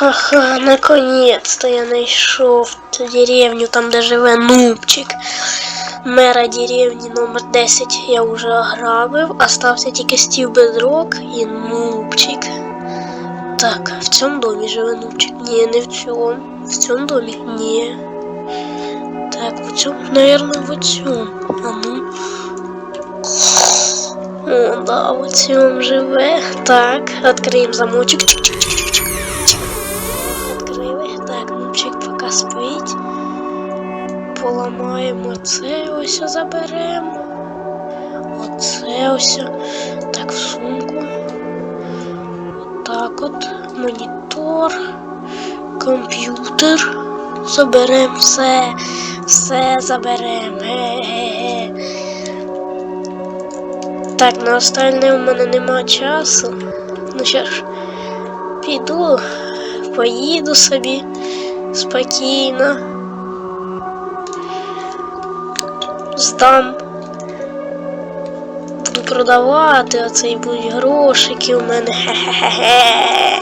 Ха-ха, наконец-то я цю деревню, там де живе Нубчик. Мера деревні номер 10 я вже ограбив, остався тільки стів Бедрок і Нубчик. Так, в цьому домі живе Нубчик. Ні, не в цьому. В цьому домі? Ні. Так, в цьому, наверное, в цьому. А ну. О, да, в цьому живе. Так, відкриємо замочок. Чик-чик-чик-чик-чик. Відкрили. Поламаємо це ось заберемо. Оце ось. Так, в сумку. Так от. Монітор. Комп'ютер. Заберемо все. Все заберемо. Ге-ге-ге. Так, на остальне у мене нема часу. Ну що ж, піду, поїду собі спокійно. Здам. Буду продавати, оце і будуть грошики у мене. Хе-хе-хе.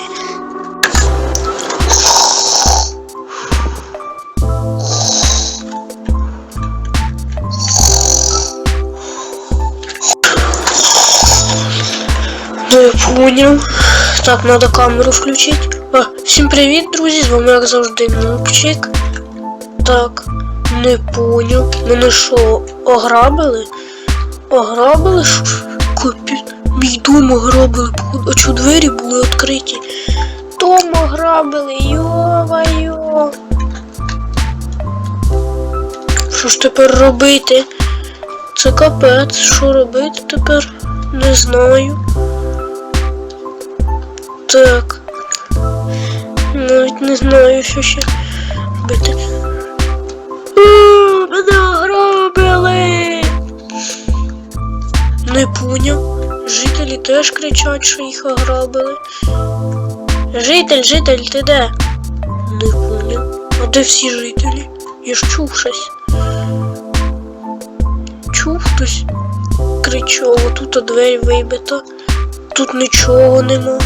Ну, я понял. Так, надо камеру включить. А, всім привіт, друзі! З вами як завжди Нубчик. Так, не понял. Мене що, ограбили? Ограбили? Капець. Мій дом ограбили. А чого двері були відкриті? Дом ограбили, йо-йо. Що ж тепер робити? Це капець, що робити тепер? Не знаю. Так. Навіть не знаю, що ще робити. А, Не поняв. Жителі теж кричать, що їх ограбили. Житель, житель, ти де? Не поняв. А де всі жителі? Я ж чув щось. Чув хтось? Кричав, тут двері вибито. Тут нічого нема.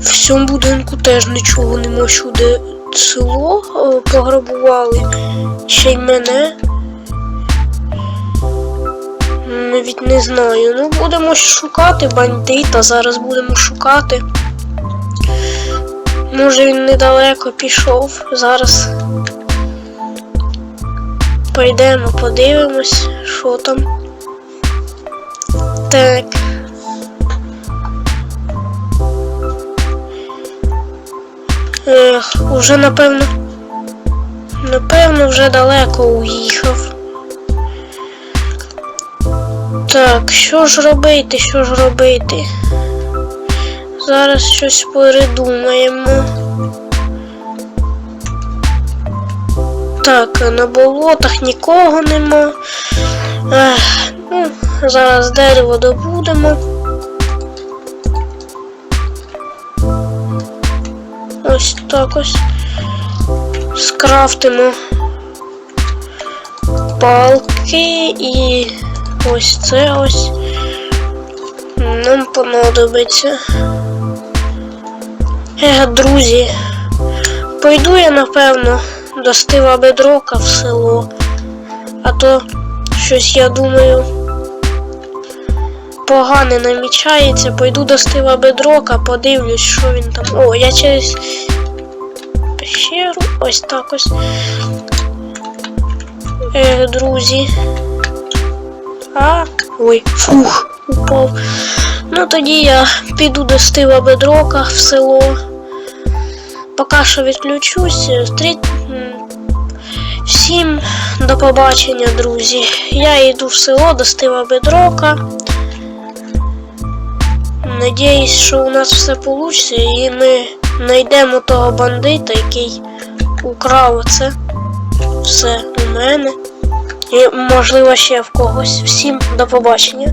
В цьому будинку теж нічого нема. Сюди село пограбували. Ще й мене. Не знаю. Ну, будемо шукати бандита. Зараз будемо шукати. Може він недалеко пішов. Зараз пойдемо, подивимось, що там. Так. Ех, уже напевно. Напевно, вже далеко уїхав. Так, що ж робити, що ж робити? Зараз щось передумаємо. Так, на болотах нікого нема. Ех, ну, зараз дерево добудемо. Ось так ось. Скрафтимо палки і ось це ось нам понадобиться. Ех, друзі, пойду я, напевно, до Стива Бедрока в село, а то щось я думаю. Погане намічається, пойду до Стива Бедрока, подивлюсь, що він там. О, я через пещеру. Ось так ось. Е, друзі. А, ой, фух, упав. Ну тоді я піду до Стива Бедрока в село. Поки що відключусь. Всім до побачення, друзі. Я йду в село до Стива Бедрока. Надіюсь, що у нас все вийде і ми знайдемо того бандита, який украв це все у мене. І можливо ще в когось. Всім до побачення.